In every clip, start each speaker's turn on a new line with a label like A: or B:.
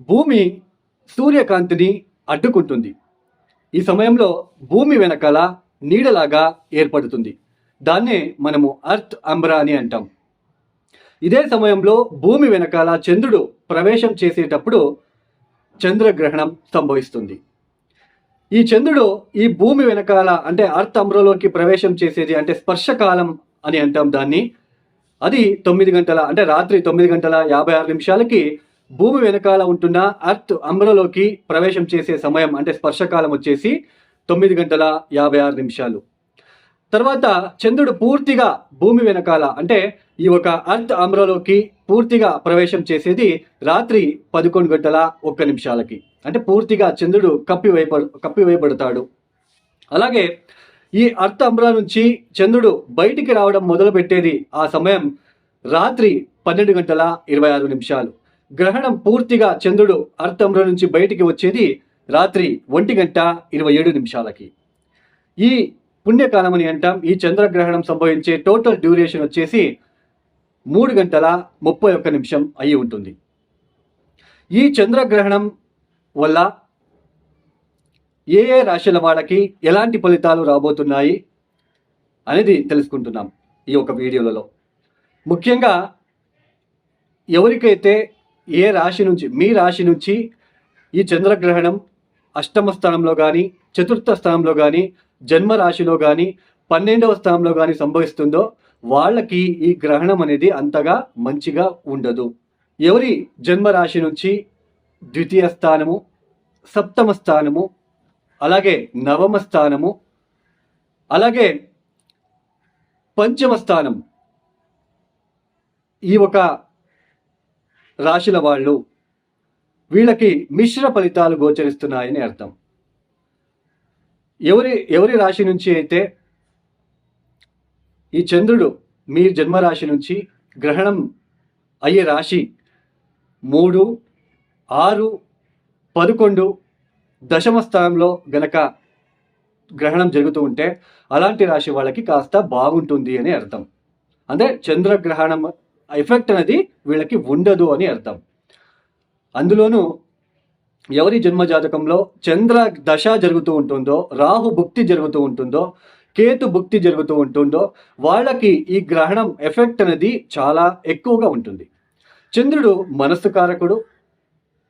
A: భూమి సూర్యకాంతిని అడ్డుకుంటుంది. ఈ సమయంలో భూమి వెనకాల నీడలాగా ఏర్పడుతుంది. దాన్నే మనము అర్త్ అంబ్రా అని అంటాం. ఇదే సమయంలో భూమి వెనకాల చంద్రుడు ప్రవేశం చేసేటప్పుడు చంద్రగ్రహణం సంభవిస్తుంది. ఈ చంద్రుడు ఈ భూమి వెనకాల అంటే అర్త్ అంబ్రలోకి ప్రవేశం చేసేది అంటే స్పర్శకాలం అని అంటాం దాన్ని. అది తొమ్మిది గంటల అంటే రాత్రి తొమ్మిది గంటల యాభై ఆరు నిమిషాలకి భూమి వెనకాల ఉంటున్న అర్త్ అంబ్రలోకి ప్రవేశం చేసే సమయం అంటే స్పర్శకాలం వచ్చేసి తొమ్మిది గంటల యాభై ఆరు నిమిషాలు. తర్వాత చంద్రుడు పూర్తిగా భూమి వెనకాల అంటే ఈ ఒక అర్త్ అమ్రలోకి పూర్తిగా ప్రవేశం చేసేది రాత్రి పదకొండు గంటల ఒక్క నిమిషాలకి. అంటే పూర్తిగా చంద్రుడు కప్పివేయబ కప్పివేయబడతాడు అలాగే ఈ అర్థ అంబ్రా నుంచి చంద్రుడు బయటికి రావడం మొదలుపెట్టేది ఆ సమయం రాత్రి పన్నెండు గంటల ఇరవై ఆరు నిమిషాలు. గ్రహణం పూర్తిగా చంద్రుడు అర్థంలో నుంచి బయటికి వచ్చేది రాత్రి ఒంటి గంట ఇరవై ఏడు నిమిషాలకి. ఈ పుణ్యకాలం అని అంటాం. ఈ చంద్రగ్రహణం సంభవించే టోటల్ డ్యూరేషన్ వచ్చేసి మూడు గంటల ముప్పై ఒక్క నిమిషం అయి ఉంటుంది. ఈ చంద్రగ్రహణం వల్ల ఏ ఏ రాశుల వాళ్ళకి ఎలాంటి ఫలితాలు రాబోతున్నాయి అనేది తెలుసుకుంటున్నాం ఈ యొక్క వీడియోలలో. ముఖ్యంగా ఎవరికైతే ఏ రాశి నుంచి మీ రాశి నుంచి ఈ చంద్రగ్రహణం అష్టమ స్థానంలో కానీ చతుర్థ స్థానంలో కానీ జన్మ రాశిలో కానీ పన్నెండవ స్థానంలో కానీ సంభవిస్తుందో వాళ్ళకి ఈ గ్రహణం అనేది అంతగా మంచిగా ఉండదు. ఎవరి జన్మ రాశి నుంచి ద్వితీయ స్థానము సప్తమ స్థానము అలాగే నవమ స్థానము అలాగే పంచమ స్థానం ఈ ఒక రాశుల వాళ్ళు వీళ్ళకి మిశ్ర ఫలితాలు గోచరిస్తున్నాయని అర్థం. ఎవరి ఎవరి రాశి నుంచి అయితే ఈ చంద్రుడు మీ జన్మరాశి నుంచి గ్రహణం అయ్యే రాశి మూడు ఆరు పదకొండు దశమ స్థానంలో గనక గ్రహణం జరుగుతూ ఉంటే అలాంటి రాశి వాళ్ళకి కాస్త బాగుంటుంది అని అర్థం. అంటే చంద్రగ్రహణం ఎఫెక్ట్ అనేది వీళ్ళకి ఉండదు అని అర్థం. అందులోనూ ఎవరి జన్మ జాతకంలో చంద్ర దశ జరుగుతూ ఉంటుందో రాహు భుక్తి జరుగుతూ ఉంటుందో కేతు భుక్తి జరుగుతూ ఉంటుందో వాళ్ళకి ఈ గ్రహణం ఎఫెక్ట్ అనేది చాలా ఎక్కువగా ఉంటుంది. చంద్రుడు మనస్సు కారకుడు.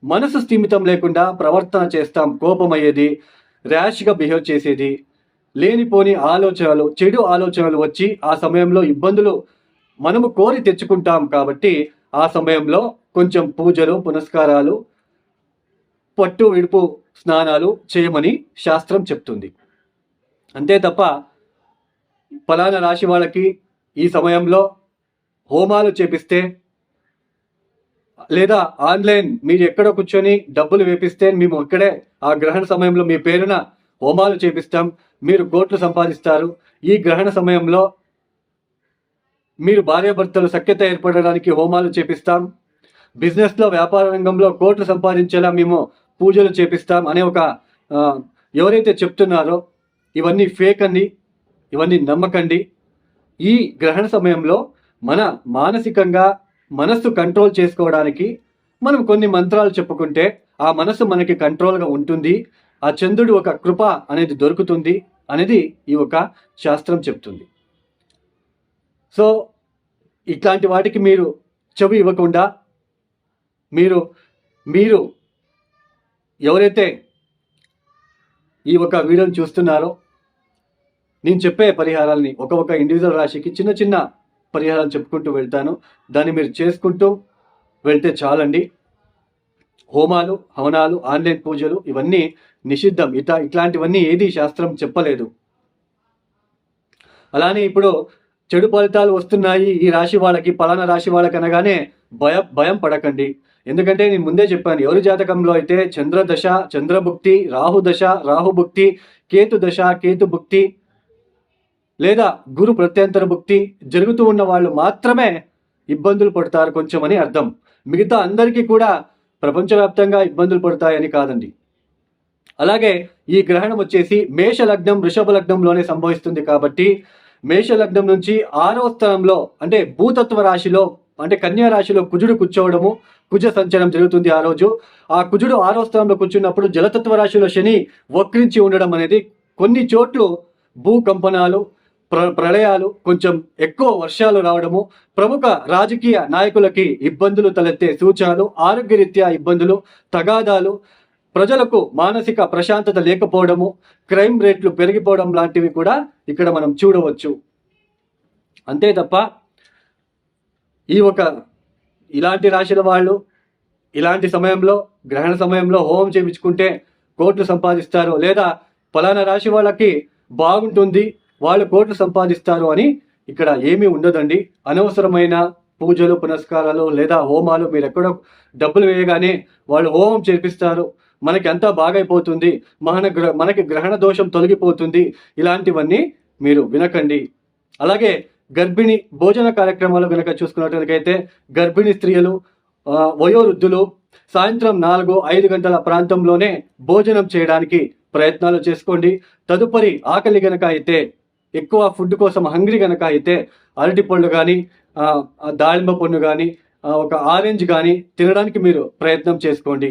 A: మనసు స్థిమితం లేకుండా ప్రవర్తన చేస్తాం కోపమయ్యేది ర్యాష్గా బిహేవ్ చేసేది లేనిపోని ఆలోచనలు చెడు ఆలోచనలు వచ్చి ఆ సమయంలో ఇబ్బందులు మనము కోరి తెచ్చుకుంటాం కాబట్టి ఆ సమయంలో కొంచెం పూజలు పునస్కారాలు పట్టు విడుపు స్నానాలు చేయమని శాస్త్రం చెప్తుంది. అంతే తప్ప ఫలానా రాశి వాళ్ళకి ఈ సమయంలో హోమాలు చేపిస్తే లేదా ఆన్లైన్ మీరు ఎక్కడో కూర్చొని డబ్బులు వేపిస్తే మేము ఇక్కడే ఆ గ్రహణ సమయంలో మీ పేరున హోమాలు చేపిస్తాం. మీరు కోట్లు సంపాదిస్తారు. ఈ గ్రహణ సమయంలో మీరు భార్యాభర్తలు సఖ్యత ఏర్పడడానికి హోమాలు చేపిస్తాం. బిజినెస్లో వ్యాపార రంగంలో కోట్లు సంపాదించేలా మేము పూజలు చేపిస్తాం అనే ఒక ఎవరైతే చెప్తున్నారో ఇవన్నీ ఫేక్ అండి ఇవన్నీ నమ్మకండి. ఈ గ్రహణ సమయంలో మన మానసికంగా మనస్సు కంట్రోల్ చేసుకోవడానికి మనం కొన్ని మంత్రాలు చెప్పుకుంటే ఆ మనసు మనకి కంట్రోల్గా ఉంటుంది. ఆ చంద్రుడు ఒక కృప అనేది దొరుకుతుంది అనేది ఈ ఒక శాస్త్రం చెప్తుంది. సో ఇట్లాంటి వాటికి మీరు చెవి ఇవ్వకుండా మీరు మీరు ఎవరైతే ఈ ఒక వీడియోని చూస్తున్నారో నేను చెప్పే పరిహారాలని ఒక ఒక ఇండివిజువల్ రాశికి చిన్న చిన్న పరిహారాలు చెప్పుకుంటూ వెళ్తాను. దాన్ని మీరు చేసుకుంటూ వెళ్తే చాలండి. హోమాలు హవనాలు ఆన్లైన్ పూజలు ఇవన్నీ నిషిద్ధం. ఇట ఇట్లాంటివన్నీ ఏది శాస్త్రం చెప్పలేదు. అలానే ఇప్పుడు చెడు ఫలితాలు వస్తున్నాయి. ఈ రాశి వాళ్ళకి పలానా రాశి వాళ్ళకి అనగానే భయ భయం పడకండి. ఎందుకంటే నేను ముందే చెప్పాను ఎవరి జాతకంలో అయితే చంద్రదశ చంద్రభుక్తి రాహుదశ రాహుభుక్తి కేతు దశ కేతు భుక్తి లేదా గురు ప్రత్యంతర భుక్తి జరుగుతూ ఉన్న వాళ్ళు మాత్రమే ఇబ్బందులు పడతారు కొంచెం అని అర్థం. మిగతా అందరికీ కూడా ప్రపంచవ్యాప్తంగా ఇబ్బందులు పడతాయని కాదండి. అలాగే ఈ గ్రహణం వచ్చేసి మేష లగ్నం వృషభ లగ్నంలోనే సంభవిస్తుంది కాబట్టి మేష లగ్నం నుంచి ఆరవ స్థానంలో అంటే భూతత్వ రాశిలో అంటే కన్యా రాశిలో కుజుడు కూర్చోవడము కుజ సంచలనం జరుగుతుంది ఆ రోజు. ఆ కుజుడు ఆరో స్థానంలో కూర్చున్నప్పుడు జలతత్వ రాశిలో శని వక్రించి ఉండడం అనేది కొన్ని చోట్లు భూకంపనాలు ప్ర ప్రళయాలు కొంచెం ఎక్కువ వర్షాలు రావడము ప్రముఖ రాజకీయ నాయకులకి ఇబ్బందులు తలెత్తే సూచనలు ఆరోగ్యరీత్యా ఇబ్బందులు తగాదాలు ప్రజలకు మానసిక ప్రశాంతత లేకపోవడము క్రైమ్ రేట్లు పెరిగిపోవడం లాంటివి కూడా ఇక్కడ మనం చూడవచ్చు. అంతే తప్ప ఈ ఒక ఇలాంటి రాశుల వాళ్ళు ఇలాంటి సమయంలో గ్రహణ సమయంలో హోమం చేయించుకుంటే కోట్లు సంపాదిస్తారు లేదా ఫలానా రాశి వాళ్ళకి బాగుంటుంది వాళ్ళు కోట్లు సంపాదిస్తారు అని ఇక్కడ ఏమీ ఉండదండి. అనవసరమైన పూజలు పునస్కారాలు లేదా హోమాలు మీరు ఎక్కడో డబ్బులు వేయగానే వాళ్ళు హోమం చేపిస్తారు. మనకి అంతా బాగైపోతుంది. మన గ్ర మనకి గ్రహణ దోషం తొలగిపోతుంది. ఇలాంటివన్నీ మీరు వినకండి. అలాగే గర్భిణి భోజన కార్యక్రమాలు కనుక చూసుకున్నట్లయితే గర్భిణీ స్త్రీలు వయోవృద్ధులు సాయంత్రం నాలుగు ఐదు గంటల ప్రాంతంలోనే భోజనం చేయడానికి ప్రయత్నాలు చేసుకోండి. తదుపరి ఆకలి గనక అయితే ఎక్కువ ఫుడ్ కోసం హంగ్రీ గనక అయితే అరటి పండు కానీ దాళింబ పండు కానీ ఒక ఆరెంజ్ కానీ తినడానికి మీరు ప్రయత్నం చేసుకోండి.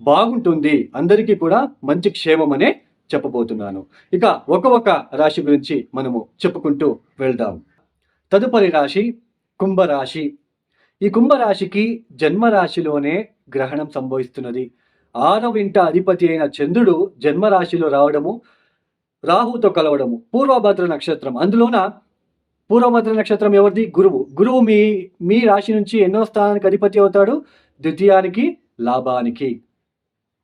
A: బాగుంటుంది. అందరికీ కూడా మంచి క్షేమం అనే చెప్పబోతున్నాను. ఇక ఒక ఒక రాశి గురించి మనము చెప్పుకుంటూ వెళ్దాం. తదుపరి రాశి కుంభరాశి. ఈ కుంభరాశికి జన్మరాశిలోనే గ్రహణం సంభవిస్తున్నది. ఆరవ ఇంట అధిపతి అయిన చంద్రుడు జన్మరాశిలో రావడము రాహుతో కలవడము పూర్వభద్ర నక్షత్రం. అందులోన పూర్వభద్ర నక్షత్రం ఎవరిది? గురువు. గురువు మీ మీ రాశి నుంచి ఎన్నో స్థానానికి అధిపతి అవుతాడు? ద్వితీయానికి లాభానికి.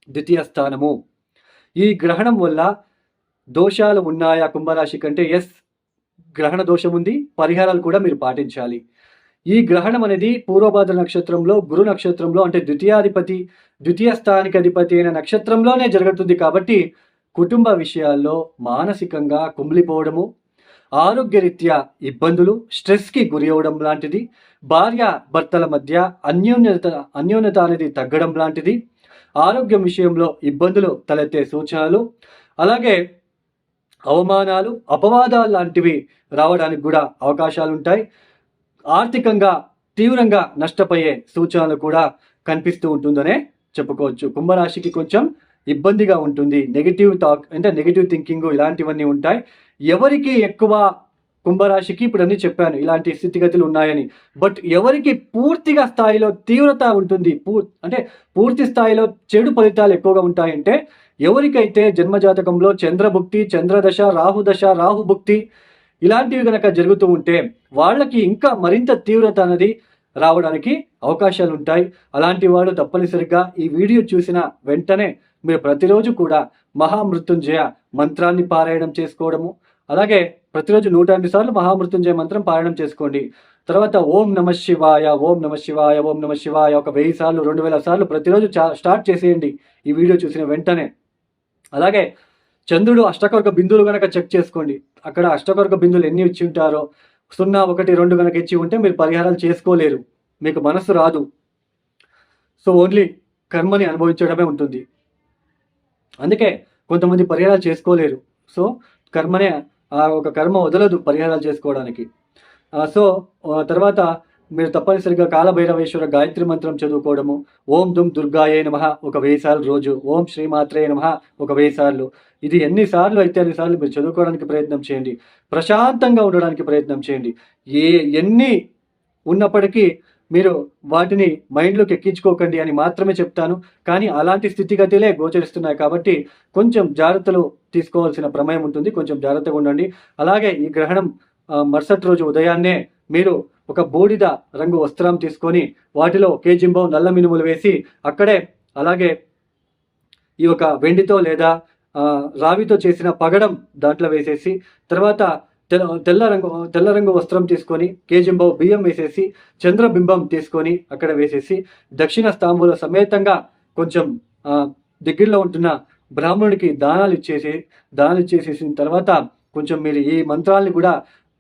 A: ద్వితీయ స్థానము ఈ గ్రహణం వల్ల దోషాలు ఉన్నాయా కుంభరాశి కంటే? ఎస్ గ్రహణ దోషం ఉంది. పరిహారాలు కూడా మీరు పాటించాలి. ఈ గ్రహణం అనేది పూర్వభాద్ర నక్షత్రంలో గురు నక్షత్రంలో అంటే ద్వితీయాధిపతి ద్వితీయ స్థానిక అధిపతి అయిన నక్షత్రంలోనే జరుగుతుంది కాబట్టి కుటుంబ విషయాల్లో మానసికంగా కుమిలిపోవడము ఆరోగ్యరీత్యా ఇబ్బందులు స్ట్రెస్కి గురి అవ్వడం లాంటిది భార్య భర్తల మధ్య అన్యోన్యత అన్యోన్యత అనేది తగ్గడం లాంటిది ఆరోగ్యం విషయంలో ఇబ్బందులు తలెత్తే సూచనలు అలాగే అవమానాలు అపవాదాలు లాంటివి రావడానికి కూడా అవకాశాలు ఉంటాయి ఆర్థికంగా తీవ్రంగా నష్టపోయే సూచనలు కూడా కనిపిస్తూ ఉంటుందనే చెప్పుకోవచ్చు. కుంభరాశికి కొంచెం ఇబ్బందిగా ఉంటుంది. నెగిటివ్ థాక్ అంటే నెగిటివ్ థింకింగ్ ఇలాంటివన్నీ ఉంటాయి. ఎవరికి ఎక్కువ కుంభరాశికి ఇప్పుడు అన్ని చెప్పాను. ఇలాంటి స్థితిగతులు ఉన్నాయని. బట్ ఎవరికి పూర్తిగా స్థాయిలో తీవ్రత ఉంటుంది పూర్ అంటే పూర్తి స్థాయిలో చెడు ఫలితాలు ఎక్కువగా ఉంటాయంటే ఎవరికైతే జన్మజాతకంలో చంద్రభుక్తి చంద్రదశ రాహుదశ రాహుభుక్తి ఇలాంటివి కనుక జరుగుతూ ఉంటే వాళ్ళకి ఇంకా మరింత తీవ్రత అనేది రావడానికి అవకాశాలు ఉంటాయి. అలాంటి వాళ్ళు తప్పనిసరిగా ఈ వీడియో చూసిన వెంటనే మీరు ప్రతిరోజు కూడా మహామృత్యుంజయ మంత్రాన్ని పారాయణం చేసుకోవడము అలాగే ప్రతిరోజు నూట ఎనిమిది సార్లు మహామృత్యుంజయ మంత్రం పారాయణం చేసుకోండి. తర్వాత ఓం నమ శివాయ ఓం నమ శివాయ ఓం నమ శివాయ ఒక వెయ్యి సార్లు రెండు వేల సార్లు ప్రతిరోజు చా- స్టార్ట్ చేసేయండి ఈ వీడియో చూసిన వెంటనే. అలాగే చంద్రుడు అష్టకొరక బిందువులు కనుక చెక్ చేసుకోండి. అక్కడ అష్టకొరక బిందువులు ఎన్ని ఇచ్చి ఉంటారో సున్నా ఒకటి రెండు కనుక ఇచ్చి ఉంటే మీరు పరిహారాలు చేసుకోలేరు. మీకు మనసు రాదు. సో ఓన్లీ కర్మని అనుభవించడమే ఉంటుంది. అందుకే కొంతమంది పరిహారాలు చేసుకోలేరు. సో కర్మనే ఆ ఒక కర్మ వదలదు పరిహారాలు చేసుకోవడానికి. సో తర్వాత మీరు తప్పనిసరిగా కాలభైరవేశ్వర గాయత్రి మంత్రం చదువుకోవడము. ఓం దుమ్ దుర్గాయే నమ ఒక వెయ్యి సార్లు రోజు. ఓం శ్రీమాత్రే నమ ఒక వెయ్యి సార్లు. ఇది ఎన్నిసార్లు అయితే అన్నిసార్లు మీరు చదువుకోవడానికి ప్రయత్నం చేయండి. ప్రశాంతంగా ఉండడానికి ప్రయత్నం చేయండి. ఏ ఎన్ని ఉన్నప్పటికీ మీరు వాటిని మైండ్లోకి ఎక్కించుకోకండి అని మాత్రమే చెప్తాను. కానీ అలాంటి స్థితిగతులే గోచరిస్తున్నాయి కాబట్టి కొంచెం జాగ్రత్తలు తీసుకోవాల్సిన ప్రమేయం ఉంటుంది. కొంచెం జాగ్రత్తగా ఉండండి. అలాగే ఈ గ్రహణం మరుసటి రోజు ఉదయాన్నే మీరు ఒక బూడిద రంగు వస్త్రం తీసుకొని వాటిలో కేజింబో నల్ల మినుములు వేసి అక్కడే అలాగే ఈ యొక్క వెండితో లేదా రావితో చేసిన పగడం దాంట్లో వేసేసి తర్వాత తెల్ల తెల్ల రంగు తెల్ల రంగు వస్త్రం తీసుకొని కేజింబో బియ్యం వేసేసి చంద్రబింబం తీసుకొని అక్కడ వేసేసి దక్షిణ స్తంభుల సమేతంగా కొంచెం దగ్గరలో ఉంటున్న బ్రాహ్మణుడికి దానాలు ఇచ్చేసి దానాలు ఇచ్చేసేసిన తర్వాత కొంచెం మీరు ఈ మంత్రాలని కూడా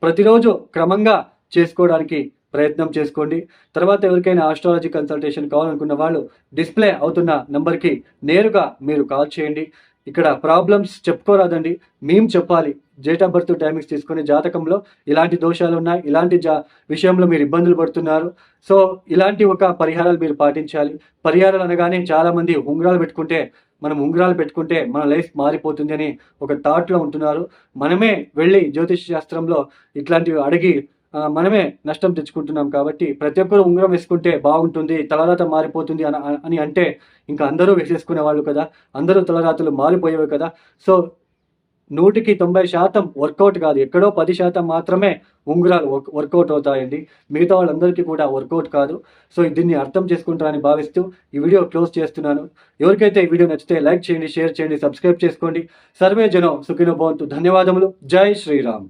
A: ప్రతిరోజు క్రమంగా చేసుకోవడానికి ప్రయత్నం చేసుకోండి. తర్వాత ఎవరికైనా ఆస్ట్రాలజీ కన్సల్టేషన్ కావాలనుకున్న వాళ్ళు డిస్ప్లే అవుతున్న నెంబర్కి నేరుగా మీరు కాల్ చేయండి. ఇక్కడ ప్రాబ్లమ్స్ చెప్పుకోరాదండి. మేము చెప్పాలి. డేట్ ఆఫ్ బర్త్ టైమింగ్స్ తీసుకుని జాతకంలో ఇలాంటి దోషాలు ఉన్నాయి ఇలాంటి జా విషయంలో మీరు ఇబ్బందులు పడుతున్నారు. సో ఇలాంటి ఒక పరిహారాలు మీరు పాటించాలి. పరిహారాలు అనగానే చాలామంది ఉంగరాలు పెట్టుకుంటే మనం ఉంగరాలు పెట్టుకుంటే మన లైఫ్ మారిపోతుంది అని ఒక థాట్లో ఉంటున్నారు. మనమే వెళ్ళి జ్యోతిష్ శాస్త్రంలో ఇట్లాంటివి అడిగి మనమే నష్టం తెచ్చుకుంటున్నాం కాబట్టి ప్రతి ఒక్కరు ఉంగరం వేసుకుంటే బాగుంటుంది తలరాత మారిపోతుంది అని అని అంటే ఇంకా అందరూ వేసేసుకునే వాళ్ళు కదా. అందరూ తలరాతలు మారిపోయేవి కదా. సో నూటికి తొంభై శాతం వర్కౌట్ కాదు. ఎక్కడో పది శాతం మాత్రమే ఉంగరాలు వర్క్- వర్కౌట్ అవుతాయండి. మిగతా వాళ్ళందరికీ కూడా వర్కౌట్ కాదు. సో దీన్ని అర్థం చేసుకుంటారని భావిస్తూ ఈ వీడియో క్లోజ్ చేస్తున్నాను. ఎవరికైతే ఈ వీడియో నచ్చితే లైక్ చేయండి షేర్ చేయండి సబ్స్క్రైబ్ చేసుకోండి. సర్వే జనం సుఖిన భవంతు. ధన్యవాదములు. జై శ్రీరామ్.